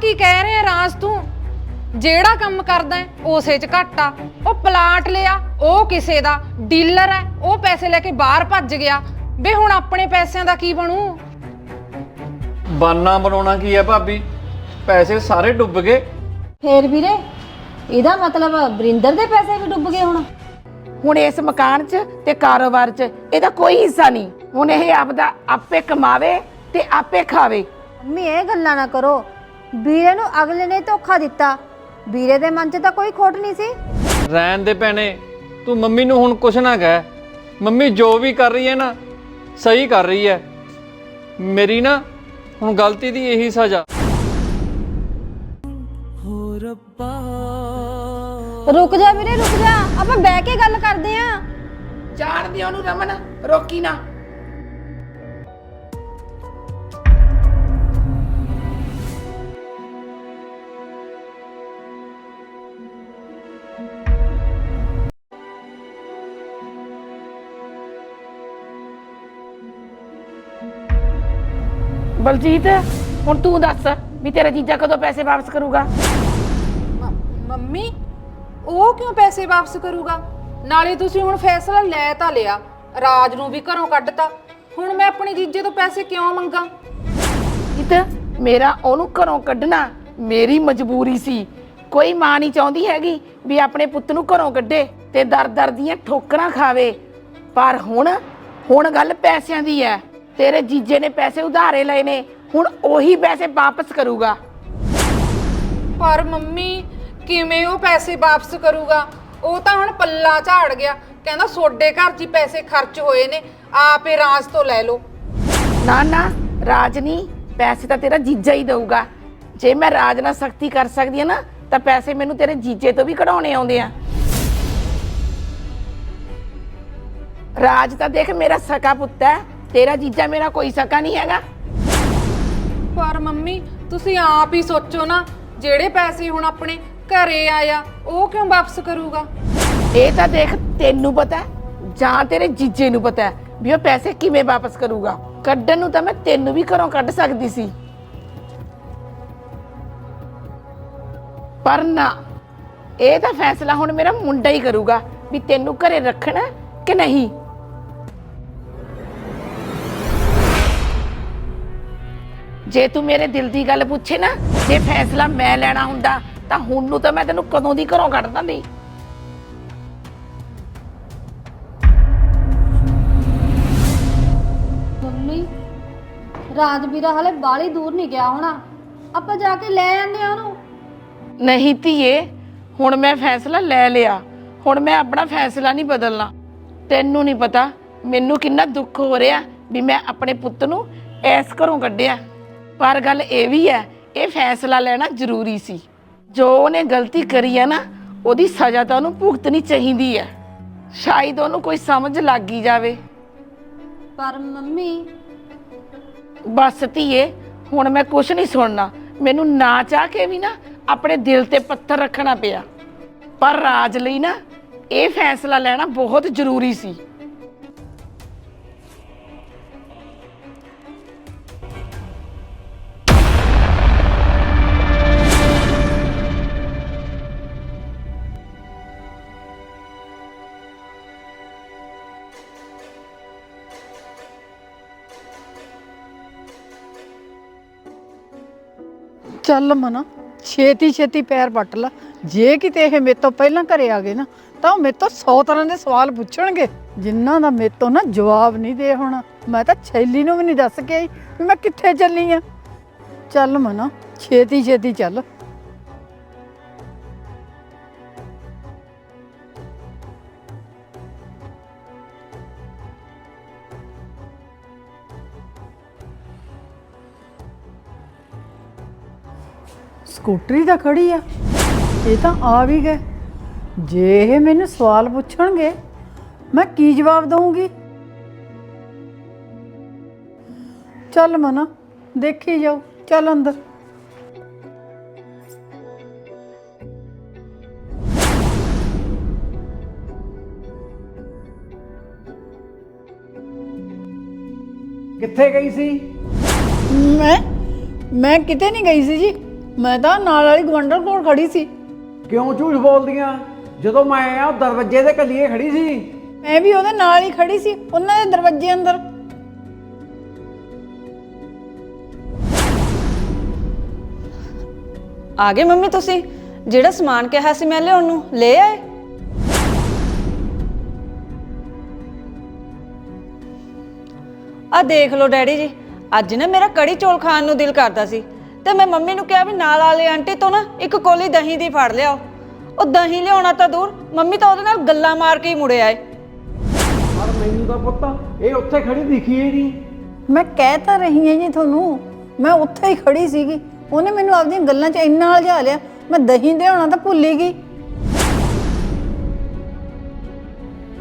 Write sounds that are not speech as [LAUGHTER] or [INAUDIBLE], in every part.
ਕੀ ਕਹਿ ਰਿਹਾ ਰਾਜ ਤੂੰ? ਜਿਹੜਾ ਕੰਮ ਕਰਦਾ ਹੈ, ਉਸੇ 'ਚ ਘਾਟਾ ਉਹ ਪਲਾਟ ਲਿਆ ਉਹ ਕਿਸੇ ਦਾ। ਡੀਲਰ ਹੈ ਉਹ ਪੈਸੇ ਲੈ ਕੇ ਬਾਹਰ ਭੱਜ ਗਿਆ। ਵੇ ਹੁਣ ਆਪਣੇ ਪੈਸਿਆਂ ਦਾ ਕੀ ਬਣੂ? ਬਾਨਾ ਬਣਾਉਣਾ ਕੀ ਹੈ ਭਾਬੀ? ਪੈਸੇ ਸਾਰੇ ਡੁੱਬ ਗਏ। ਫੇਰ ਵੀਰੇ ਇਹਦਾ ਮਤਲਬ ਬਰਿੰਦਰ ਦੇ ਪੈਸੇ ਵੀ ਡੁੱਬ ਗਏ ਹੁਣ? ਹੁਣ ਇਸ ਮਕਾਨ 'ਚ ਤੇ ਕਾਰੋਬਾਰ 'ਚ ਇਹਦਾ ਕੋਈ ਹਿੱਸਾ ਨਹੀਂ। ਹੁਣ ਇਹ ਆਪਦਾ ਆਪੇ ਕਮਾਵੇ ਤੇ ਆਪੇ ਖਾਵੇ। ਮੰਮੀ ਇਹ ਗੱਲਾਂ ਨਾ ਕਰੋ। ਵੀਰੇ ਨੂੰ ਅਗਲੇ ਨੇ ਧੋਖਾ ਦਿੱਤਾ। ਵੀਰੇ ਦੇ ਮਨ 'ਚ ਤਾਂ ਕੋਈ ਖੋਟ ਨਹੀਂ ਸੀ। ਰਹਿਣ ਦੇ ਭੈਣੇ ਤੂੰ ਮੰਮੀ ਨੂੰ ਹੁਣ ਕੁਛ ਨਾ ਕਹਿ। ਮੰਮੀ ਜੋ ਵੀ ਕਰ ਰਹੀ ਹੈ ਨਾ ਸਹੀ ਕਰ ਰਹੀ ਹੈ। ਮੇਰੀ ਨਾ ਹੁਣ ਗਲਤੀ ਦੀ ਇਹੀ ਸਜ਼ਾ। ਰੁਕ ਜਾ ਵੀਰੇ ਰੁਕ ਜਾ। ਆਪਾਂ ਬਹਿ ਕੇ ਗੱਲ ਕਰਦੇ ਆਂ ਜਾਣਦੀ ਉਹਨੂੰ ਰਮਨ ਰੋਕੀ ਨਾ। ਬਲਜੀਤ ਹੁਣ ਤੂੰ ਦੱਸ ਵੀ ਤੇਰਾ ਜੀਜਾ ਕਦੋਂ ਪੈਸੇ ਵਾਪਸ ਕਰੂਗਾ? ਮ- ਮੰਮੀ ਉਹ ਕਿਉਂ ਪੈਸੇ ਵਾਪਸ ਕਰੂਗਾ? ਨਾਲੇ ਤੁਸੀਂ ਹੁਣ ਫੈਸਲਾ ਲੈ ਤਾਂ ਲਿਆ ਰਾਜ ਨੂੰ ਵੀ ਘਰੋਂ ਕੱਢਤਾ। ਹੁਣ ਮੈਂ ਆਪਣੀ ਜੀਜੇ ਤੋਂ ਪੈਸੇ ਕਿਉਂ ਮੰਗਾ? ਜੀਤ ਮੇਰਾ ਉਹਨੂੰ ਘਰੋਂ ਕੱਢਣਾ ਮੇਰੀ ਮਜਬੂਰੀ ਸੀ। ਕੋਈ ਮਾਂ ਨਹੀਂ ਚਾਹੁੰਦੀ ਹੈਗੀ ਵੀ ਆਪਣੇ ਪੁੱਤ ਨੂੰ ਘਰੋਂ ਕੱਢੇ ਤੇ ਦਰ-ਦਰ ਦੀਆਂ ਠੋਕਰਾਂ ਖਾਵੇ। ਪਰ ਹੁਣ ਹੁਣ ਗੱਲ ਪੈਸਿਆਂ ਦੀ ਹੈ। ਤੇਰੇ ਜੀਜੇ ਨੇ ਪੈਸੇ ਉਧਾਰੇ ਲਏ ਨੇ ਹੁਣ ਉਹੀ ਪੈਸੇ ਵਾਪਸ ਕਰੂਗਾ। ਪਰ ਮੰਮੀ ਕਿਵੇਂ ਉਹ ਪੈਸੇ ਵਾਪਸ ਕਰੂਗਾ? ਉਹ ਤਾਂ ਹੁਣ ਪੱਲਾ ਝਾੜ ਗਿਆ। ਕਹਿੰਦਾ ਸੋਡੇ ਘਰ 'ਚ ਹੀ ਪੈਸੇ ਖਰਚ ਹੋਏ ਨੇ ਆਪੇ ਰਾਜ ਤੋਂ ਲੈ ਲਓ। ਨਾ ਨਾ ਰਾਜ ਨਹੀਂ ਪੈਸੇ ਤਾਂ ਤੇਰਾ ਜੀਜਾ ਹੀ ਦਊਗਾ। ਜੇ ਮੈਂ ਰਾਜ ਨਾਲ ਸਖਤੀ ਕਰ ਸਕਦੀ ਹਾਂ ਨਾ ਤਾਂ ਪੈਸੇ ਮੈਨੂੰ ਤੇਰੇ ਜੀਜੇ ਤੋਂ ਵੀ ਕਢਾਉਣੇ ਆਉਂਦੇ ਆ। ਰਾਜ ਤਾਂ ਦੇਖ ਮੇਰਾ ਸਕਾ ਪੁੱਤ ਹੈ। ਤੇਰਾ ਜੀਜਾ ਮੇਰਾ ਕੋਈ ਸਕਾ ਨਹੀਂ ਹੈਗਾ। ਪਰ ਮੰਮੀ ਤੁਸੀਂ ਆਪ ਹੀ ਸੋਚੋ ਨਾ ਜਿਹੜੇ ਪੈਸੇ ਹੁਣ ਆਪਣੇ ਘਰੇ ਆਇਆ ਉਹ ਕਿਉਂ ਵਾਪਸ ਕਰੂਗਾ? ਇਹ ਤਾਂ ਦੇਖ ਤੈਨੂੰ ਪਤਾ ਹੈ, ਜਾਂ ਤੇਰੇ ਜੀਜੇ ਨੂੰ ਪਤਾ ਹੈ ਵੀ ਉਹ ਪੈਸੇ ਕਿਵੇਂ ਵਾਪਸ ਕਰੂਗਾ। ਕੱਢਣ ਨੂੰ ਤਾਂ ਮੈਂ ਤੈਨੂੰ ਵੀ ਘਰੋਂ ਕੱਢ ਸਕਦੀ ਸੀ। ਪਰ ਨਾ ਇਹ ਤਾਂ ਫੈਸਲਾ ਹੁਣ ਮੇਰਾ ਮੁੰਡਾ ਹੀ ਕਰੂਗਾ ਵੀ ਤੈਨੂੰ ਘਰੇ ਰੱਖਣਾ ਕਿ ਨਹੀਂ। ਜੇ ਤੂੰ ਮੇਰੇ ਦਿਲ ਦੀ ਗੱਲ ਪੁੱਛੇ ਨਾ ਜੇ ਫੈਸਲਾ ਮੈਂ ਲੈਣਾ ਹੁੰਦਾ ਤਾਂ ਹੁਣ ਨੂੰ ਤਾਂ ਮੈਂ ਤੈਨੂੰ ਕਦੋਂ ਦੀ ਘਰੋਂ ਕੱਢ ਦਿੰਦੀ? ਮੰਮੀ ਰਾਜਵੀਰਾ ਹਲੇ ਬਾਲੀ ਦੂਰ ਨਹੀਂ ਗਿਆ ਹੋਣਾ। ਆਪਾਂ ਜਾ ਕੇ ਲੈ ਆਂਦੇ ਆ ਉਹਨੂੰ। ਨਹੀਂ ਧੀਏ ਹੁਣ ਮੈਂ ਫੈਸਲਾ ਲੈ ਲਿਆ। ਹੁਣ ਮੈਂ ਆਪਣਾ ਫੈਸਲਾ ਨਹੀਂ ਬਦਲਣਾ। ਤੈਨੂੰ ਨਹੀਂ ਪਤਾ ਮੈਨੂੰ ਕਿੰਨਾ ਦੁੱਖ ਹੋ ਰਿਹਾ ਵੀ ਮੈਂ ਆਪਣੇ ਪੁੱਤ ਨੂੰ ਐਸ ਘਰੋਂ ਕੱਢਿਆ। ਪਰ ਗੱਲ ਇਹ ਵੀ ਹੈ ਇਹ ਫੈਸਲਾ ਲੈਣਾ ਜ਼ਰੂਰੀ ਸੀ। ਜੋ ਉਹਨੇ ਗਲਤੀ ਕਰੀ ਹੈ ਨਾ ਉਹਦੀ ਸਜ਼ਾ ਤਾਂ ਉਹਨੂੰ ਭੁਗਤਣੀ ਚਾਹੀਦੀ ਹੈ। ਸ਼ਾਇਦ ਉਹਨੂੰ ਕੋਈ ਸਮਝ ਲੱਗ ਹੀ ਜਾਵੇ। ਪਰ ਮੰਮੀ। ਬਸ ਧੀਏ ਹੁਣ ਮੈਂ ਕੁਝ ਨਹੀਂ ਸੁਣਨਾ। ਮੈਨੂੰ ਨਾ ਚਾਹ ਕੇ ਵੀ ਨਾ ਆਪਣੇ ਦਿਲ ਤੇ ਪੱਥਰ ਰੱਖਣਾ ਪਿਆ। ਪਰ ਰਾਜ ਲਈ ਨਾ ਇਹ ਫੈਸਲਾ ਲੈਣਾ ਬਹੁਤ ਜ਼ਰੂਰੀ ਸੀ। ਚੱਲ ਮਨਾ, ਛੇਤੀ ਛੇਤੀ ਪੈਰ ਵੱਟ ਲਾ। ਜੇ ਕਿਤੇ ਇਹ ਮੇਰੇ ਤੋਂ ਪਹਿਲਾਂ ਘਰੇ ਆ ਗਏ ਨਾ, ਤਾਂ ਉਹ ਮੇਰੇ ਤੋਂ 100 ਤਰ੍ਹਾਂ ਦੇ ਸਵਾਲ ਪੁੱਛਣਗੇ। ਜਿਨ੍ਹਾਂ ਦਾ ਮੇਰੇ ਤੋਂ ਨਾ ਜਵਾਬ ਨਹੀਂ ਦੇ ਹੋਣਾ। ਮੈਂ ਤਾਂ ਛੈਲੀ ਨੂੰ ਵੀ ਨਹੀਂ ਦੱਸ ਕੇ ਆਈ ਵੀ ਮੈਂ ਕਿੱਥੇ ਚੱਲੀ ਆ। ਚੱਲ ਮਨਾ, ਛੇਤੀ ਛੇਤੀ ਚੱਲ। ਸਕੂਟਰੀ ਤਾਂ ਖੜੀ ਆ। ਇਹ ਤਾਂ ਆ ਵੀ ਗਏ। ਜੇ ਇਹ ਮੈਨੂੰ ਸਵਾਲ ਪੁੱਛਣਗੇ, ਮੈਂ ਕੀ ਜਵਾਬ ਦਵਾਂਗੀ ਚੱਲ ਮਨਾ, ਦੇਖੀ ਜਾਓ, ਚੱਲ ਅੰਦਰ। ਕਿੱਥੇ ਗਈ ਸੀ? ਮੈਂ ਮੈਂ ਕਿਤੇ ਨਹੀਂ ਗਈ ਸੀ ਜੀ। ਮੈਂ ਤਾਂ ਨਾਲ ਵਾਲੀ ਗਵੰਡਰ ਕੋਲ ਖੜੀ ਸੀ। ਕਿਉਂ ਝੂਠ ਬੋਲਦੀਆਂ? ਜਦੋਂ ਮੈਂ ਆ ਦਰਵਾਜ਼ੇ ਦੇ ਕੱਲੀਏ ਖੜੀ ਸੀ। ਮੈਂ ਵੀ ਉਹਦੇ ਨਾਲ ਹੀ ਖੜੀ ਸੀ ਉਹਨਾਂ ਦੇ ਦਰਵਾਜ਼ੇ ਅੰਦਰ। ਆ ਗਏ ਮੰਮੀ ਤੁਸੀਂ? ਜਿਹੜਾ ਸਮਾਨ ਕਿਹਾ ਸੀ ਮੈਂ ਲਿਆਉਣ ਨੂੰ ਲੈ ਆਏ? ਆ ਦੇਖ ਲਓ ਡੈਡੀ ਜੀ ਅੱਜ ਨਾ ਮੇਰਾ ਕੜੀ ਚੌਲ ਖਾਣ ਨੂੰ ਦਿਲ ਕਰਦਾ ਸੀ। ਤੇ ਮੈਂ ਮੰਮੀ ਨੂੰ ਕਿਹਾ ਵੀ ਨਾਲ ਵਾਲੇ ਆਂਟੀ ਤੋਂ ਨਾ ਇੱਕ ਕੋਲੀ ਦਹੀਂ ਦੀ ਫੜ ਲਿਆਓ। ਉਹ ਦਹੀਂ ਲਿਆਉਣਾ ਤਾਂ ਦੂਰ ਮੰਮੀ ਤਾਂ ਉਹਦੇ ਨਾਲ ਗੱਲਾਂ ਮਾਰ ਕੇ ਹੀ ਮੁੜੇ ਆਏ। ਪਰ ਮੈਨੂੰ ਤਾਂ ਪੁੱਤ ਇਹ ਉੱਥੇ ਖੜੀ ਦਿਖੀ ਹੀ ਨਹੀਂ। ਮੈਂ ਕਹਿ ਤਾਂ ਰਹੀ ਹਾਂ ਜੀ ਤੁਹਾਨੂੰ ਮੈਂ ਉੱਥੇ ਹੀ ਖੜੀ ਸੀਗੀ। ਉਹਨੇ ਮੈਨੂੰ ਆਪਦੀਆਂ ਗੱਲਾਂ 'ਚ ਇੰਨਾ ਉਲਝਾ ਲਿਆ ਮੈਂ ਦਹੀਂ ਦੇਉਣਾ ਤਾਂ ਭੁੱਲ ਹੀ ਗਈ।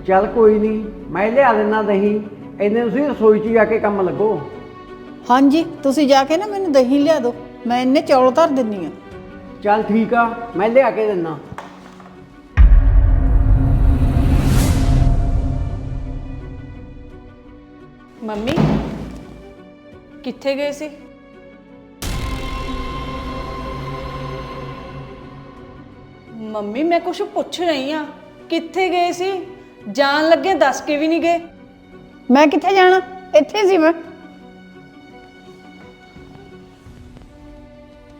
ਚੱਲ ਕੋਈ ਨਹੀਂ ਮੈਂ ਲਿਆ ਦਿੰਦਾ ਦਹੀਂ ਇਹਨੇ ਤੁਸੀਂ ਰਸੋਈ 'ਚ ਜਾ ਕੇ ਕੰਮ ਲੱਗੋ। ਹਾਂਜੀ ਤੁਸੀਂ ਜਾ ਕੇ ਨਾ ਮੈਨੂੰ ਦਹੀਂ ਲਿਆ ਦਿਓ। ਮੈਂ ਇੰਨੇ ਚੌਲ ਧਰ ਦਿੰਨੀ ਆ। ਚੱਲ ਠੀਕ ਆ ਮੈਂ ਲਿਆ ਕੇ ਦਿੰਦਾ ਮੰਮੀ ਕਿੱਥੇ ਗਏ ਸੀ? ਮੰਮੀ ਮੈਂ ਕੁਝ ਪੁੱਛ ਰਹੀ ਆ ਕਿੱਥੇ ਗਏ ਸੀ? ਜਾਣ ਲੱਗੇ ਦੱਸ ਕੇ ਵੀ ਨਹੀਂ ਗਏ। ਮੈਂ ਕਿੱਥੇ ਜਾਣਾ? ਇੱਥੇ ਸੀ ਮੈਂ।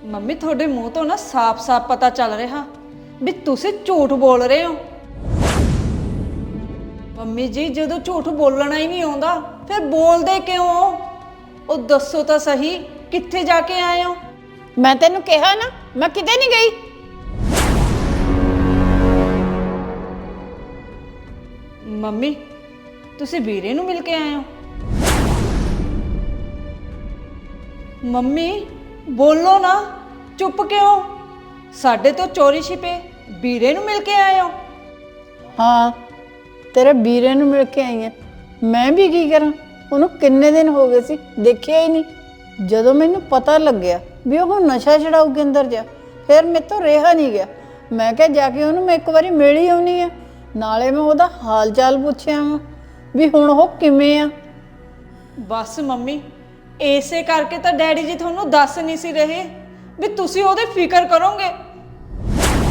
ਮੰਮੀ ਤੁਹਾਡੇ ਮੂੰਹ ਤੋਂ ਨਾ ਸਾਫ਼-ਸਾਫ਼ ਪਤਾ ਚੱਲ ਰਿਹਾ ਵੀ ਤੁਸੀਂ ਝੂਠ ਬੋਲ ਰਹੇ ਹੋ। ਮੰਮੀ ਜੀ ਜਦੋਂ ਝੂਠ ਬੋਲਣਾ ਹੀ ਨਹੀਂ ਆਉਂਦਾ ਫਿਰ ਬੋਲਦੇ ਕਿਉਂ ਹੋ? ਉਹ ਦੱਸੋ ਤਾਂ ਸਹੀ ਕਿੱਥੇ ਜਾ ਕੇ ਆਏ ਹੋ? ਮੈਂ ਤੈਨੂੰ ਕਿਹਾ ਨਾ ਮੈਂ ਕਿਤੇ ਨਹੀਂ ਗਈ। ਮੰਮੀ ਤੁਸੀਂ ਵੀਰੇ ਨੂੰ ਮਿਲ ਕੇ ਆਏ ਹੋ? ਮੰਮੀ ਬੋਲੋ ਨਾ। ਚੁੱਪ ਕਿਉਂ? ਸਾਡੇ ਤੋਂ ਚੋਰੀ ਛਿਪੇ ਵੀਰੇ ਨੂੰ ਮਿਲ ਕੇ ਆਏ ਹੋ। ਹਾਂ ਤੇਰੇ ਵੀਰੇ ਨੂੰ ਮਿਲ ਕੇ ਆਈ ਹਾਂ ਮੈਂ ਵੀ ਕੀ ਕਰਾਂ? ਉਹਨੂੰ ਕਿੰਨੇ ਦਿਨ ਹੋ ਗਏ ਸੀ ਦੇਖਿਆ ਹੀ ਨਹੀਂ। ਜਦੋਂ ਮੈਨੂੰ ਪਤਾ ਲੱਗਿਆ ਵੀ ਉਹ ਨਸ਼ਾ ਛਡਾਊ ਕੇ ਅੰਦਰ ਜਾ ਫਿਰ ਮੇਰੇ ਤੋਂ ਰਿਹਾ ਨਹੀਂ ਗਿਆ। ਮੈਂ ਕਿਹਾ ਜਾ ਕੇ ਉਹਨੂੰ ਮੈਂ ਇੱਕ ਵਾਰੀ ਮਿਲ ਹੀ ਆਉਣੀ ਆ। ਨਾਲੇ ਮੈਂ ਉਹਦਾ ਹਾਲ ਚਾਲ ਪੁੱਛਿਆ ਵਾਂ ਵੀ ਹੁਣ ਉਹ ਕਿਵੇਂ ਆ। ਬਸ ਮੰਮੀ ਏਸੇ ਕਰਕੇ ਤਾਂ ਡੈਡੀ ਜੀ ਤੁਹਾਨੂੰ ਦੱਸ ਨਹੀਂ ਸੀ ਰਹੇ। ਵੀ ਤੁਸੀਂ ਉਹਦੇ ਫਿਕਰ ਕਰੋਗੇ।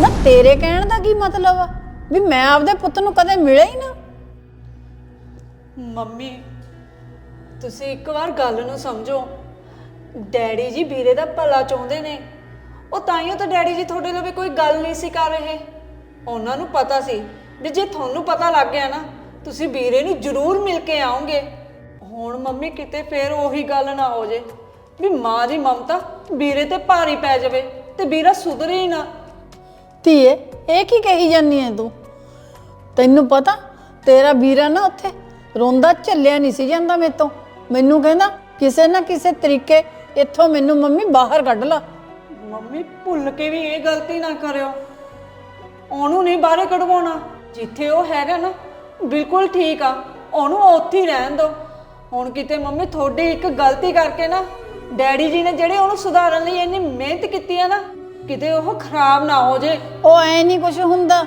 ਨਾ ਤੇਰੇ ਕਹਿਣ ਦਾ ਕੀ ਮਤਲਬ ਆ? ਵੀ ਮੈਂ ਆਪਦੇ ਪੁੱਤ ਨੂੰ ਕਦੇ ਮਿਲਿਆ ਹੀ ਨਾ। ਮੰਮੀ ਤੁਸੀਂ ਇੱਕ ਵਾਰ ਗੱਲ ਨੂੰ ਸਮਝੋ। ਡੈਡੀ ਜੀ ਵੀਰੇ ਦਾ ਭਲਾ ਚਾਹੁੰਦੇ ਨੇ। ਉਹ ਤਾਈਓ ਤਾਂ ਡੈਡੀ ਜੀ ਤੁਹਾਡੇ ਲਈ ਵੀ ਕੋਈ ਗੱਲ ਨਹੀਂ ਸੀ ਕਰ ਰਹੇ। ਉਹਨਾਂ ਨੂੰ ਪਤਾ ਸੀ ਵੀ ਜੇ ਤੁਹਾਨੂੰ ਪਤਾ ਲੱਗ ਗਿਆ ਨਾ ਤੁਸੀਂ ਵੀਰੇ ਨੂੰ ਜ਼ਰੂਰ ਮਿਲ ਕੇ ਆਓਗੇ। ਹੁਣ ਮੰਮੀ ਕਿਤੇ ਫੇਰ ਉਹੀ ਗੱਲ ਨਾ ਹੋ ਜੇ। ਵੀ ਮਾਂ ਦੀ ਮਮਤਾ ਵੀਰੇ ਤੇ ਭਾਰੀ ਪੈ ਜਾਵੇ ਤੇ ਵੀਰਾ ਸੁਧਰੇ ਹੀ ਨਾ। ਧੀਏ ਇਹ ਕੀ ਕਹੀ ਜਾਂਦੀ ਐ ਤੂੰ? ਤੈਨੂੰ ਪਤਾ ਤੇਰਾ ਵੀਰਾ ਨਾ ਉੱਥੇ ਰੋਂਦਾ ਝੱਲਿਆ ਨਹੀਂ ਸੀ ਜਾਂਦਾ ਮੇਰੇ ਤੋਂ। ਮੈਨੂੰ ਕਹਿੰਦਾ ਕਿਸੇ ਨਾ ਕਿਸੇ ਤਰੀਕੇ ਇੱਥੋਂ ਮੈਨੂੰ ਮੰਮੀ ਬਾਹਰ ਕੱਢ ਲਾ। ਮੰਮੀ ਭੁੱਲ ਕੇ ਵੀ ਇਹ ਗਲਤੀ ਨਾ ਕਰਿਓ। ਉਹਨੂੰ ਨਹੀਂ ਬਾਹਰ ਕਢਵਾਉਣਾ। ਜਿੱਥੇ ਉਹ ਹੈਗਾ ਨਾ ਬਿਲਕੁਲ ਠੀਕ ਆ। ਉਹਨੂੰ ਉੱਥੇ ਹੀ ਰਹਿਣ ਦਿਓ। ਹੁਣ ਕਿਤੇ ਮੰਮੀ ਤੁਹਾਡੀ ਇੱਕ ਗਲਤੀ ਕਰਕੇ ਨਾ ਡੈਡੀ ਜੀ ਨੇ ਜਿਹੜੇ ਉਹਨੂੰ ਸੁਧਾਰਨ ਲਈ ਇੰਨੀ ਮਿਹਨਤ ਕੀਤੀ ਆ ਨਾ ਕਿਤੇ ਉਹ ਖਰਾਬ ਨਾ ਹੋ ਜੇ। ਉਹ ਐ ਨਹੀਂ ਕੁਝ ਹੁੰਦਾ।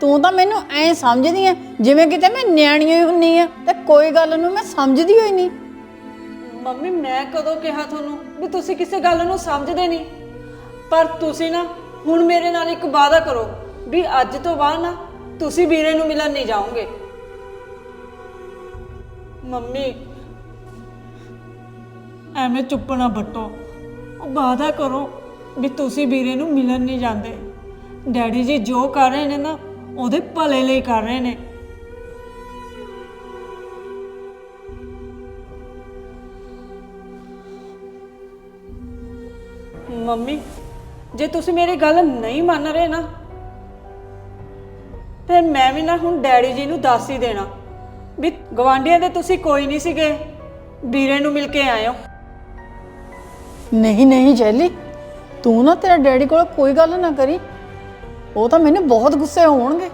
ਤੂੰ ਤਾਂ ਮੈਨੂੰ ਐ ਸਮਝਦੀ ਐ ਜਿਵੇਂ ਕਿਤੇ ਮੈਂ ਨਿਆਣੀ ਹੋਈ ਹੁੰਨੀ ਆ ਤੇ ਕੋਈ ਗੱਲ ਨੂੰ ਮੈਂ ਸਮਝਦੀ ਹੋਈ ਨਹੀਂ। ਮੰਮੀ ਮੈਂ ਕਦੋਂ ਕਿਹਾ ਤੁਹਾਨੂੰ ਵੀ ਤੁਸੀਂ ਕਿਸੇ ਗੱਲ ਨੂੰ ਸਮਝਦੇ ਨਹੀਂ? ਪਰ ਤੁਸੀਂ ਨਾ ਹੁਣ ਮੇਰੇ ਨਾਲ ਇੱਕ ਵਾਅਦਾ ਕਰੋ ਵੀ ਅੱਜ ਤੋਂ ਬਾਅਦ ਨਾ ਤੁਸੀਂ ਵੀਰੇ ਨੂੰ ਮਿਲਣ ਨਹੀਂ ਜਾਓਗੇ। ਮੰਮੀ ਐਵੇਂ ਚੁੱਪ ਨਾ ਬੱਟੋ। ਉਹ ਵਾਅਦਾ ਕਰੋ ਵੀ ਤੁਸੀਂ ਵੀਰੇ ਨੂੰ ਮਿਲਣ ਨਹੀਂ ਜਾਂਦੇ। ਡੈਡੀ ਜੀ ਜੋ ਕਰ ਰਹੇ ਨੇ ਨਾ, ਉਹਦੇ ਭਲੇ ਲਈ ਕਰ ਰਹੇ ਨੇ। ਮੰਮੀ, ਜੇ ਤੁਸੀਂ ਮੇਰੀ ਗੱਲ ਨਹੀਂ ਮੰਨ ਰਹੇ ਨਾ, ਫਿਰ ਮੈਂ ਵੀ ਨਾ ਹੁਣ ਡੈਡੀ ਜੀ ਨੂੰ ਦੱਸ ਹੀ ਦੇਣਾ ਵੀ ਗਵਾਂਢੀਆਂ ਦੇ ਤੁਸੀਂ ਕੋਈ ਨਹੀਂ ਸੀਗੇ। ਵੀਰੇ ਨੂੰ ਮਿਲ ਕੇ ਆਏ ਹੋ ਨਹੀਂ ਨਹੀਂ ਜੈਲੀ, ਤੂੰ ਨਾ ਤੇਰਾ ਡੈਡੀ ਕੋਲ ਕੋਈ ਗੱਲ ਨਾ ਕਰੀ। ਉਹ ਤਾਂ ਮੈਨੂੰ ਬਹੁਤ ਗੁੱਸੇ ਹੋਣਗੇ।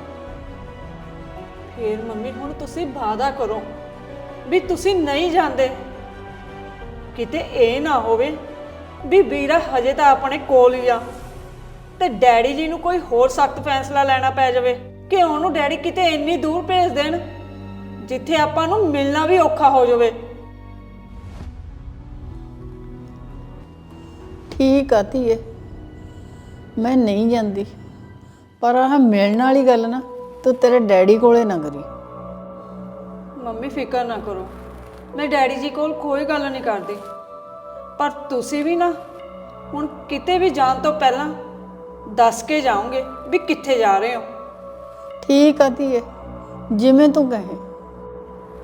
ਫਿਰ ਮੰਮੀ, ਹੁਣ ਤੁਸੀਂ ਵਾਅਦਾ ਕਰੋ ਵੀ ਤੁਸੀਂ ਨਹੀਂ ਜਾਂਦੇ। ਕਿਤੇ ਇਹ ਨਾ ਹੋਵੇ ਵੀ ਵੀਰਾ ਹਜੇ ਤਾਂ ਆਪਣੇ ਕੋਲ ਹੀ ਆ ਤੇ ਡੈਡੀ ਜੀ ਨੂੰ ਕੋਈ ਹੋਰ ਸਖਤ ਫੈਸਲਾ ਲੈਣਾ ਪੈ ਜਾਵੇ ਕਿ ਉਹਨੂੰ ਡੈਡੀ ਕਿਤੇ ਇੰਨੀ ਦੂਰ ਭੇਜ ਦੇਣ, ਜਿੱਥੇ ਆਪਾਂ ਨੂੰ ਮਿਲਣਾ ਵੀ ਔਖਾ ਹੋ ਜਾਵੇ। ਠੀਕ ਆ ਧੀਏ। ਮੈਂ ਨਹੀਂ ਜਾਂਦੀ। ਪਰ ਆਹ ਮਿਲਣ ਵਾਲੀ ਗੱਲ ਨਾ ਤੂੰ ਤੇਰੇ ਡੈਡੀ ਕੋਲੇ ਨਾ ਕਰੀ। ਮੰਮੀ ਫਿਕਰ ਨਾ ਕਰੋ। ਮੈਂ ਡੈਡੀ ਜੀ ਕੋਲ ਕੋਈ ਗੱਲ ਨਹੀਂ ਕਰਦੀ। ਪਰ ਤੁਸੀਂ ਵੀ ਨਾ ਹੁਣ ਕਿਤੇ ਵੀ ਜਾਣ ਤੋਂ ਪਹਿਲਾਂ ਦੱਸ ਕੇ ਜਾਓਗੇ ਵੀ ਕਿੱਥੇ ਜਾ ਰਹੇ ਹੋ। ਠੀਕ ਆ ਧੀਏ ਜਿਵੇਂ ਤੂੰ ਕਹੇ।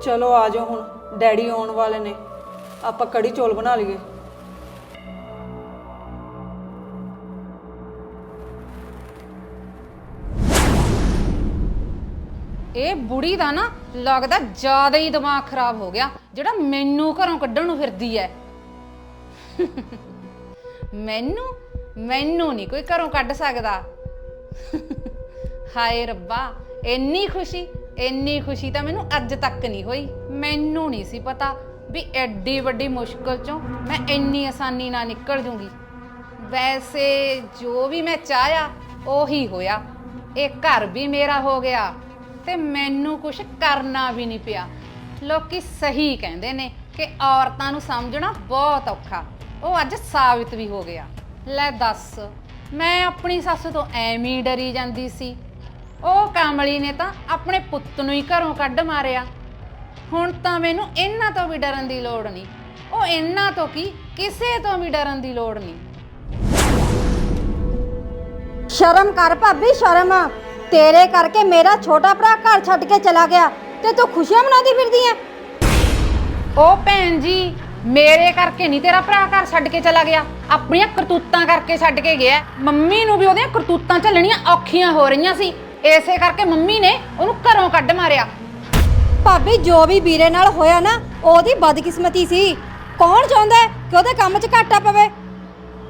ਚਲੋ ਆ ਜਾਓ ਹੁਣ ਡੈਡੀ ਆਉਣ ਵਾਲੇ ਨੇ। ਆਪਾਂ ਕੜੀ ਚੌਲ ਬਣਾ ਲਈਏ। ਇਹ ਬੁੜੀ ਦਾ ਨਾ ਲੱਗਦਾ ਜ਼ਿਆਦਾ ਹੀ ਦਿਮਾਗ ਖਰਾਬ ਹੋ ਗਿਆ, ਜਿਹੜਾ ਮੈਨੂੰ ਘਰੋਂ ਕੱਢਣ ਨੂੰ ਫਿਰਦੀ ਐ। ਮੈਨੂੰ ਮੈਨੂੰ ਨਹੀਂ ਕੋਈ ਘਰੋਂ ਕੱਢ ਸਕਦਾ। ਹਾਏ ਰੱਬਾ, ਇੰਨੀ ਖੁਸ਼ੀ ਇੰਨੀ ਖੁਸ਼ੀ ਤਾਂ ਮੈਨੂੰ ਅੱਜ ਤੱਕ ਨਹੀਂ ਹੋਈ। ਮੈਨੂੰ ਨਹੀਂ ਸੀ ਪਤਾ ਵੀ ਐਡੀ ਵੱਡੀ ਮੁਸ਼ਕਲ ਚੋਂ ਮੈਂ ਇੰਨੀ ਆਸਾਨੀ ਨਾਲ ਨਿਕਲ ਜੂੰਗੀ। ਵੈਸੇ ਜੋ ਵੀ ਮੈਂ ਚਾਹਿਆ, ਉਹੀ ਹੋਇਆ। ਇਹ ਘਰ ਵੀ ਮੇਰਾ ਹੋ ਗਿਆ। ਤੇ ਮੈਨੂੰ ਕੁਝ ਕਰਨਾ ਵੀ ਨਹੀਂ ਪਿਆ। ਲੋਕੀ ਸਹੀ ਕਹਿੰਦੇ ਨੇ ਕਿ ਔਰਤਾਂ ਨੂੰ ਸਮਝਣਾ ਬਹੁਤ ਔਖਾ। ਉਹ ਅੱਜ ਸਾਬਿਤ ਵੀ ਹੋ ਗਿਆ। ਲੈ ਦੱਸ, ਮੈਂ ਆਪਣੀ ਸੱਸ ਤੋਂ ਐਵੇਂ ਹੀ ਡਰੀ ਜਾਂਦੀ ਸੀ। ਉਹ ਕਾਮਲੀ ਨੇ ਤਾਂ ਆਪਣੇ ਪੁੱਤ ਨੂੰ ਹੀ ਘਰੋਂ ਕੱਢ ਮਾਰਿਆ। ਹੁਣ ਤਾਂ ਮੈਨੂੰ ਇਹਨਾਂ ਤੋਂ ਵੀ ਡਰਨ ਦੀ ਲੋੜ ਨਹੀਂ। ਉਹ ਇਹਨਾਂ ਤੋਂ ਕੀ, ਕਿਸੇ ਤੋਂ ਵੀ ਡਰਨ ਦੀ ਲੋੜ ਨਹੀਂ। ਸ਼ਰਮ ਕਰ ਭਾਬੀ, ਸ਼ਰਮ। ਤੇਰੇ ਕਰਕੇ ਮੇਰਾ ਛੋਟਾ ਭਰਾ ਘਰ ਛੱਡ ਕੇ ਚਲਾ ਗਿਆ ਤੇ ਤੂੰ ਖੁਸ਼ੀਆਂ ਮਨਾਉਂਦੀ ਫਿਰਦੀ ਐ? ਉਹ ਭੈਣ ਜੀ ਮੇਰੇ ਕਰਕੇ ਨਹੀਂ ਤੇਰਾ ਭਰਾ ਘਰ ਛੱਡ ਕੇ ਚਲਾ ਗਿਆ। ਆਪਣੀਆਂ ਕਰਤੂਤਾਂ ਕਰਕੇ ਛੱਡ ਕੇ ਗਿਆ। ਮੰਮੀ ਨੂੰ ਵੀ ਉਹਦੀਆਂ ਕਰਤੂਤਾਂ ਝੱਲਣੀਆਂ ਔਖੀਆਂ ਹੋ ਰਹੀਆਂ ਸੀ। ਇਸੇ ਕਰਕੇ ਮੰਮੀ ਨੇ ਉਹਨੂੰ ਘਰੋਂ ਕੱਢ ਮਾਰਿਆ। ਭਾਬੀ ਜੋ ਵੀ ਵੀਰੇ ਨਾਲ ਹੋਇਆ ਨਾ ਉਹਦੀ ਬਦਕਿਸਮਤੀ ਸੀ। ਕੌਣ ਚਾਹੁੰਦਾ ਹੈ ਕਿ ਉਹਦੇ ਕੰਮ 'ਚ ਘਾਟਾ ਪਵੇ?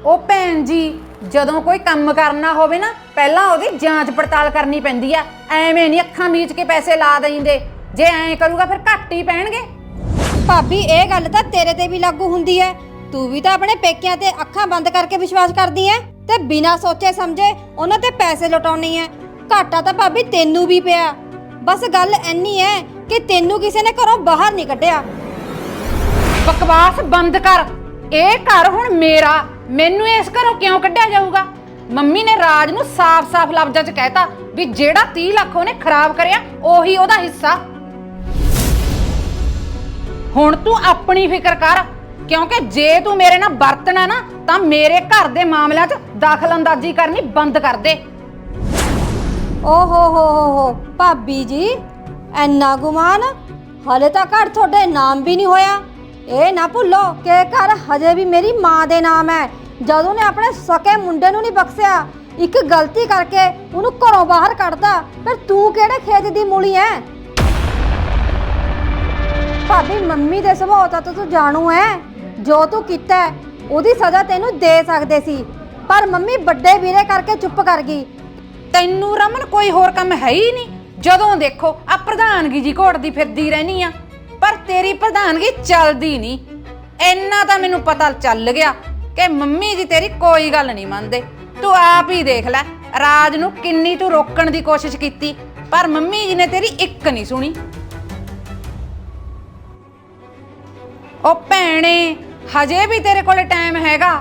ਉਹ ਭੈਣ ਜੀ ਜਦੋਂ ਕੋਈ ਕੰਮ ਕਰਨਾ ਹੋਵੇ ਨਾ ਪਹਿਲਾਂ ਉਹਦੀ ਜਾਂਚ ਪੜਤਾਲ ਕਰਨੀ ਪੈਂਦੀ ਆ। ਐਵੇਂ ਨਹੀਂ ਅੱਖਾਂ ਮੀਚ ਕੇ ਪੈਸੇ ਲਾ ਦੇਈਂਦੇ। ਜੇ ਐਂ ਕਰੂਗਾ ਫਿਰ ਘੱਟ ਹੀ ਪੈਣਗੇ। ਭਾਬੀ ਇਹ ਗੱਲ ਤਾਂ ਤੇਰੇ ਤੇ ਵੀ ਲਾਗੂ ਹੁੰਦੀ ਹੈ ਤੂੰ ਵੀ ਤਾਂ ਆਪਣੇ ਪੇਕਿਆਂ ਤੇ ਅੱਖਾਂ ਬੰਦ ਕਰਕੇ ਵਿਸ਼ਵਾਸ ਕਰਦੀ ਐ। ਤੇ ਬਿਨਾਂ ਸੋਚੇ ਸਮਝੇ ਉਹਨਾਂ ਤੇ ਪੈਸੇ ਲੁਟਾਉਣੀ ਐ। ਘਾਟਾ ਤਾਂ ਭਾਬੀ ਤੈਨੂੰ ਵੀ ਪਿਆ। ਬਸ ਗੱਲ ਐਨੀ ਐ ਕਿ ਤੈਨੂੰ ਕਿਸੇ ਨੇ ਘਰੋਂ ਬਾਹਰ ਨਹੀਂ ਕੱਢਿਆ। ਬਕਵਾਸ ਬੰਦ ਕਰ। ਇਹ ਘਰ ਹੁਣ ਮੇਰਾ। ਮੈਨੂੰ ਇਸ ਘਰੋਂ ਕਿਉਂ ਕੱਢਿਆ ਜਾਊਗਾ? ਮੰਮੀ ਨੇ ਰਾਜ ਨੂੰ ਸਾਫ਼-ਸਾਫ਼ ਲਫ਼ਜ਼ਾਂ 'ਚ ਕਹਿਤਾ ਵੀ ਜਿਹੜਾ 30 ਲੱਖ ਉਹਨੇ ਖਰਾਬ ਕਰਿਆ, ਉਹੀ ਉਹਦਾ ਹਿੱਸਾ। ਹੁਣ ਤੂੰ ਆਪਣੀ ਫਿਕਰ ਕਰ, ਕਿਉਂਕਿ ਜੇ ਤੂੰ ਮੇਰੇ ਨਾਲ ਵਰਤਣਾ ਨਾ, ਤਾਂ ਮੇਰੇ ਘਰ ਦੇ ਮਾਮਲਿਆਂ 'ਚ ਦਖਲਅੰਦਾਜ਼ੀ ਕਰਨੀ ਬੰਦ ਕਰ ਦੇ। ਓ ਹੋ ਹੋ ਹੋ ਹੋ ਭਾਬੀ ਜੀ ਐਨਾ ਗੁਮਾਨ? ਹਲੇ ਤਾਂ ਘਰ ਤੁਹਾਡੇ ਨਾਮ ਵੀ ਨਹੀਂ ਹੋਇਆ। ਇਹ ਨਾ ਭੁੱਲੋ ਕਿ ਇਹ ਘਰ ਹਜੇ ਵੀ ਮੇਰੀ ਮਾਂ ਦੇ ਨਾਮ ਹੈ। ਜਦੋਂ ਨੇ ਆਪਣੇ ਸਕੇ ਮੁੰਡੇ ਨੂੰ ਨਹੀਂ ਬਖਸ਼ਿਆ ਇੱਕ ਗਲਤੀ ਕਰਕੇ ਉਹਨੂੰ ਘਰੋਂ ਬਾਹਰ ਕੱਢਤਾ ਫਿਰ ਤੂੰ ਕਿਹੜੇ ਖੇਤ ਦੀ ਮੂਲੀ ਐ? ਭਾਬੀ ਮੰਮੀ ਦੇ ਸੁਭਾਅ ਤਾਂ ਤੂੰ ਜਾਣੂ ਐ। ਜੋ ਤੂੰ ਕੀਤਾ ਹੈ, ਉਹਦੀ ਸਜ਼ਾ ਤੈਨੂੰ ਦੇ ਸਕਦੇ ਸੀ। ਪਰ ਮੰਮੀ ਵੱਡੇ ਵੀਰੇ ਕਰਕੇ ਚੁੱਪ ਕਰ ਗਈ। ਤੈਨੂੰ ਰਮਨ ਕੋਈ ਹੋਰ ਕੰਮ ਹੈ ਹੀ ਨਹੀਂ। ਜਦੋਂ ਦੇਖੋ ਆ ਪ੍ਰਧਾਨਗੀ ਜੀ ਘੋੜਦੀ ਫਿਰਦੀ ਰਹਿਨੀ ਆ। ਪਰ ਤੇਰੀ ਪ੍ਰਧਾਨਗੀ ਚੱਲਦੀ ਨਹੀਂ। ਇੰਨਾ ਤਾਂ ਮੈਨੂੰ ਪਤਾ ਚੱਲ ਗਿਆ ਕਿ ਮੰਮੀ ਜੀ ਤੇਰੀ ਕੋਈ ਗੱਲ ਨਹੀਂ ਮੰਨਦੇ। ਤੂੰ ਆਪ ਹੀ ਦੇਖ ਲੈ, ਰਾਜ ਨੂੰ ਕਿੰਨੀ ਤੂੰ ਰੋਕਣ ਦੀ ਕੋਸ਼ਿਸ਼ ਕੀਤੀ, ਪਰ ਮੰਮੀ ਜੀ ਨੇ ਤੇਰੀ ਇੱਕ ਨਹੀਂ ਸੁਣੀ। ਉਹ ਭੈਣੇ, ਹਜੇ ਵੀ ਤੇਰੇ ਕੋਲੇ ਟਾਈਮ ਹੈਗਾ।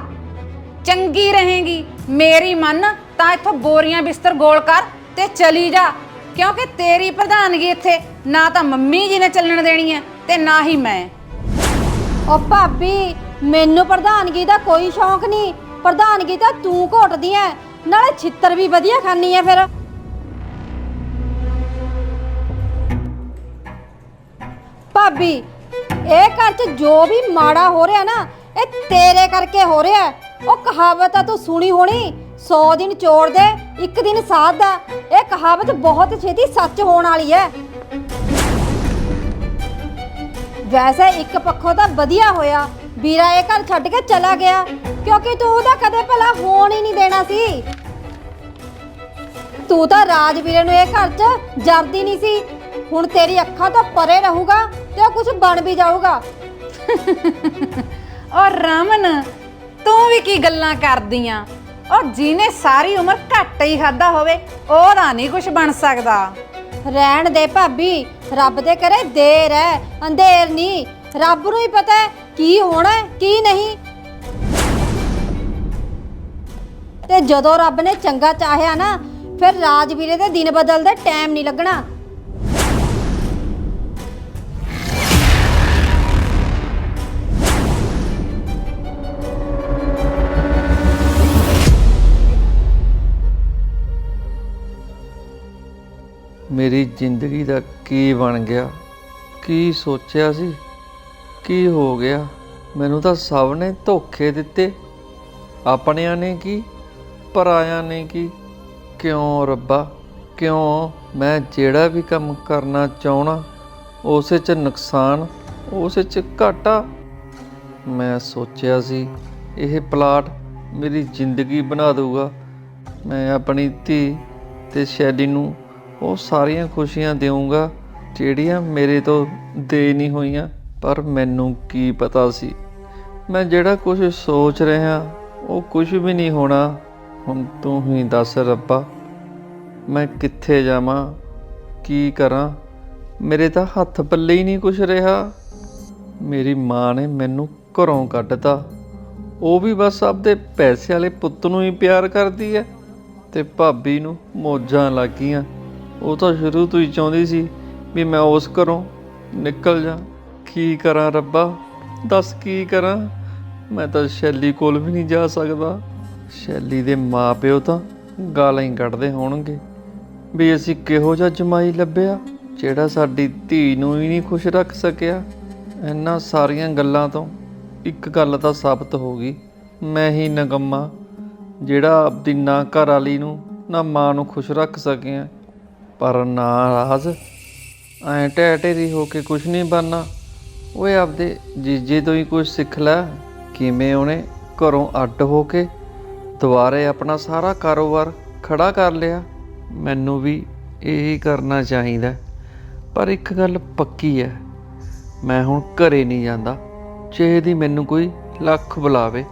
ਚੰਗੀ ਰਹੇਗੀ। ਮੇਰੀ ਮੰਨ, ਤਾਂ ਇੱਥੋਂ ਬੋਰੀਆਂ ਬਿਸਤਰ ਗੋਲ ਕਰ ਤੇ ਚਲੀ ਜਾ। ਕਿਉਂਕਿ ਤੇਰੀ ਪ੍ਰਧਾਨਗੀ ਇੱਥੇ ਨਾ ਤਾਂ ਮੰਮੀ ਜੀ ਨੇ ਚੱਲਣ ਦੇਣੀ ਹੈ ਤੇ ਨਾ ਹੀ ਮੈਂ। ਓ ਭਾਬੀ, ਮੈਨੂੰ ਪ੍ਰਧਾਨਗੀ ਦਾ ਕੋਈ ਸ਼ੌਂਕ ਨਹੀਂ। ਪ੍ਰਧਾਨਗੀ ਤਾਂ ਤੂੰ ਘੋਟਦੀ ਐ। ਨਾਲੇ ਛਿੱਤਰ ਵੀ ਵਧੀਆ ਖਾਨੀ ਐ ਫਿਰ। ਭਾਬੀ, ਇਹ ਘਰ 'ਚ ਜੋ ਵੀ ਮਾੜਾ ਹੋ ਰਿਹਾ ਨਾ, ਇਹ ਤੇਰੇ ਕਰਕੇ ਹੋ ਰਿਹਾ ਉਹ ਕਹਾਵਤ ਆ ਤੂੰ ਸੁਣੀ ਹੋਣੀ। 100 ਦਿਨ ਚੋਰ ਦੇ, ਇੱਕ ਦਿਨ ਸਾਧ ਦਾ। ਇਹ ਕਹਾਵਤ ਬਹੁਤ ਛੇਤੀ ਸੱਚ ਹੋਣ ਵਾਲੀ ਹੈ ਵੈਸੇ ਇੱਕ ਪੱਖੋਂ ਤਾਂ ਵਧੀਆ ਹੋਇਆ। ਵੀਰਾ ਇਹ ਘਰ ਛੱਡ ਕੇ ਚਲਾ ਗਿਆ, ਕਿਉਂਕਿ ਤੂੰ ਉਹਦਾ ਕਦੇ ਭਲਾ ਹੋਣ ਹੀ ਨਹੀਂ ਦੇਣਾ ਸੀ। ਤੂੰ ਤਾਂ ਰਾਜਵੀਰੇ ਨੂੰ ਇਹ ਘਰ 'ਚ ਜਰਦੀ ਨਹੀਂ ਸੀ। ਹੁਣ ਤੇਰੀ ਅੱਖਾਂ ਤੋਂ ਪਰੇ ਰਹੂਗਾ ਤੇ ਉਹ ਕੁਝ ਬਣ ਵੀ ਜਾਊਗਾ। [LAUGHS] ਔਰ ਰਮਨ, ਤੂੰ ਵੀ ਕੀ ਗੱਲਾਂ ਕਰਦੀਆਂ? ਉਹ ਜਿਹਨੇ ਸਾਰੀ ਉਮਰ ਘੱਟ ਹੀ ਖਾਦਾ ਹੋਵੇ, ਉਹਦਾ ਨਹੀਂ ਕੁਝ ਬਣ ਸਕਦਾ। ਰਹਿਣ ਦੇ ਭਾਬੀ ਰੱਬ ਦੇ ਕਰੇ ਦੇਰ ਹੈ ਅੰਧੇਰ ਨਹੀਂ ਰੱਬ ਨੂੰ ਹੀ ਪਤਾ ਹੈ ਕੀ ਹੋਣਾ ਹੈ, ਕੀ ਨਹੀਂ। ਤੇ ਜਦੋਂ ਰੱਬ ਨੇ ਚੰਗਾ ਚਾਹਿਆ ਨਾ ਫਿਰ ਰਾਜਵੀਰੇ ਦੇ ਦਿਨ ਬਦਲਦੇ ਟਾਈਮ ਨਹੀਂ ਲੱਗਣਾ। ਮੇਰੀ ਜ਼ਿੰਦਗੀ ਦਾ ਕੀ ਬਣ ਗਿਆ? ਕੀ ਸੋਚਿਆ ਸੀ? ਕੀ ਹੋ ਗਿਆ? ਮੈਨੂੰ ਤਾਂ ਸਭ ਨੇ ਧੋਖੇ ਦਿੱਤੇ। ਆਪਣਿਆਂ ਨੇ ਕੀ? ਪਰਾਇਆਂ ਨੇ ਕੀ? ਕਿਉਂ ਰੱਬਾ? ਕਿਉਂ ਮੈਂ ਜਿਹੜਾ ਵੀ ਕੰਮ ਕਰਨਾ ਚਾਹਣਾ ਉਸੇ 'ਚ ਨੁਕਸਾਨ, ਉਸੇ 'ਚ ਘਾਟਾ? ਮੈਂ ਸੋਚਿਆ ਸੀ, ਇਹ ਪਲਾਟ ਮੇਰੀ ਜ਼ਿੰਦਗੀ ਬਣਾ ਦਊਗਾ। ਮੈਂ ਆਪਣੀ ਧੀ ਤੇ ਸ਼ੈਲੀ ਨੂੰ ਉਹ ਸਾਰੀਆਂ ਖੁਸ਼ੀਆਂ ਦੇਵਾਂਗਾ ਜਿਹੜੀਆਂ ਮੇਰੇ ਤੋਂ ਦੇ ਨਹੀਂ ਹੋਈਆਂ, ਪਰ ਮੈਨੂੰ ਕੀ ਪਤਾ ਸੀ। ਮੈਂ ਜਿਹੜਾ ਕੁਝ ਸੋਚ ਰਿਹਾ, ਉਹ ਕੁਝ ਵੀ ਨਹੀਂ ਹੋਣਾ। ਹੁਣ ਤੂੰ ਹੀ ਦੱਸ ਰੱਬਾ, ਮੈਂ ਕਿੱਥੇ ਜਾਵਾਂ, ਕੀ ਕਰਾਂ? ਮੇਰੇ ਤਾਂ ਹੱਥ ਪੱਲੇ ਹੀ ਨਹੀਂ ਕੁਝ ਰਿਹਾ। ਮੇਰੀ ਮਾਂ ਨੇ ਮੈਨੂੰ ਘਰੋਂ ਕੱਢਤਾ। ਉਹ ਵੀ ਬਸ ਆਪਦੇ ਪੈਸੇ ਵਾਲੇ ਪੁੱਤ ਨੂੰ ਹੀ ਪਿਆਰ ਕਰਦੀ ਹੈ ਤੇ ਭਾਬੀ ਨੂੰ ਮੋਜਾਂ ਲੱਗੀਆਂ। ਉਹ ਤਾਂ ਸ਼ੁਰੂ ਤੋਂ ਹੀ ਚਾਹੁੰਦੀ ਸੀ ਵੀ ਮੈਂ ਉਸ ਘਰੋਂ ਨਿਕਲ ਜਾ। ਕੀ ਕਰਾਂ ਰੱਬਾ? ਦੱਸ ਕੀ ਕਰਾਂ? ਮੈਂ ਤਾਂ ਸ਼ੈਲੀ ਕੋਲ ਵੀ ਨਹੀਂ ਜਾ ਸਕਦਾ। ਸ਼ੈਲੀ ਦੇ ਮਾਪਿਓ ਤਾਂ ਗਾਲਾਂ ਹੀ ਕੱਢਦੇ ਹੋਣਗੇ। ਵੀ ਅਸੀਂ ਕਿਹੋ ਜਿਹਾ ਜਮਾਈ ਲੱਭਿਆ, ਜਿਹੜਾ ਸਾਡੀ ਧੀ ਨੂੰ ਹੀ ਨਹੀਂ ਖੁਸ਼ ਰੱਖ ਸਕਿਆ। ਇਹਨਾਂ ਸਾਰੀਆਂ ਗੱਲਾਂ ਤੋਂ ਇੱਕ ਗੱਲ ਤਾਂ ਸਾਬਤ ਹੋ ਗਈ। ਮੈਂ ਹੀ ਨਗੰਮਾ, ਜਿਹੜਾ ਆਪਦੀ ਨਾ ਘਰ ਵਾਲੀ ਨੂੰ, ਨਾ ਮਾਂ ਨੂੰ ਖੁਸ਼ ਰੱਖ ਸਕਿਆ। ਪਰ ਨਾਰਾਜ਼। ਐਂ ਟੈ ਟੇਰੀ ਹੋ ਕੇ ਕੁਝ ਨਹੀਂ ਬਣਨਾ। ਓਏ ਆਪਦੇ ਜੀਜੇ ਤੋਂ ਹੀ ਕੁਝ ਸਿੱਖ ਲੈ। ਕਿਵੇਂ ਉਹਨੇ ਘਰੋਂ ਅੱਡ ਹੋ ਕੇ ਦੁਬਾਰੇ ਆਪਣਾ ਸਾਰਾ ਕਾਰੋਬਾਰ ਖੜਾ ਕਰ ਲਿਆ? ਮੈਨੂੰ ਵੀ ਇਹੀ ਕਰਨਾ ਚਾਹੀਦਾ। ਪਰ ਇੱਕ ਗੱਲ ਪੱਕੀ ਹੈ ਮੈਂ ਹੁਣ ਘਰੇ ਨਹੀਂ ਜਾਂਦਾ। ਚਾਹੇ ਦੀ ਮੈਨੂੰ ਕੋਈ ਲੱਖ ਬੁਲਾਵੇ।